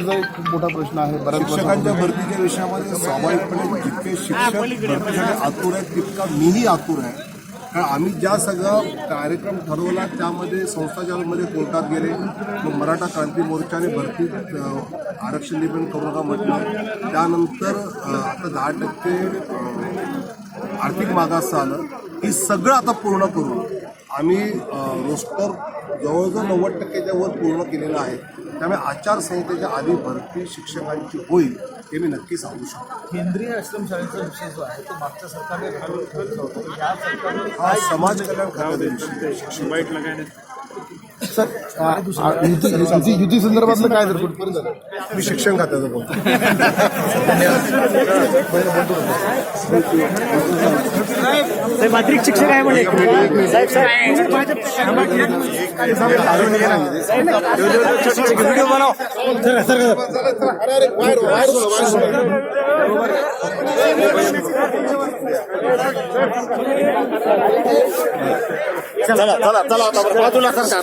एक खूप मोठा प्रश्न आहे. बऱ्याच शिक्षकांच्या भरतीच्या विषयामध्ये स्वाभाविकपणे जितके शिक्षक भरतीसाठी आतुर आहेत तितका मीही आतुर आहे. कारण आम्ही ज्या सगळा कार्यक्रम ठरवला त्यामध्ये संस्थाचालमध्ये कोर्टात गेले मग मराठा क्रांती मोर्चाने भरती आरक्षण निर्माण करू नका म्हटलं. त्यानंतर आता दहा टक्के आर्थिक मागास आलं हे सगळं आता पूर्ण करून आम्ही रोस्टर जवळजवळ नव्वद टक्क्याच्या वर पूर्ण केलेलं आहे. त्यामुळे आचारसंहितेच्या आधी भरती शिक्षकांची होईल हे मी नक्की सांगू शकतो. केंद्रीय आश्रम शाळेचा विषय जो आहे तो मागच्या सरकारने घालून ठेवला होता. या सरकारने हा समाज कल्याण खात्याचा विषय. सर आ- आ- युती युती- संदर्भातलं काय जर मी शिक्षण खात्याचं बोलतो. मात्रिक शिक्षक आहे म्हणे साहेब साहेब व्हिडिओ बनव चला चला चला बाजूला चला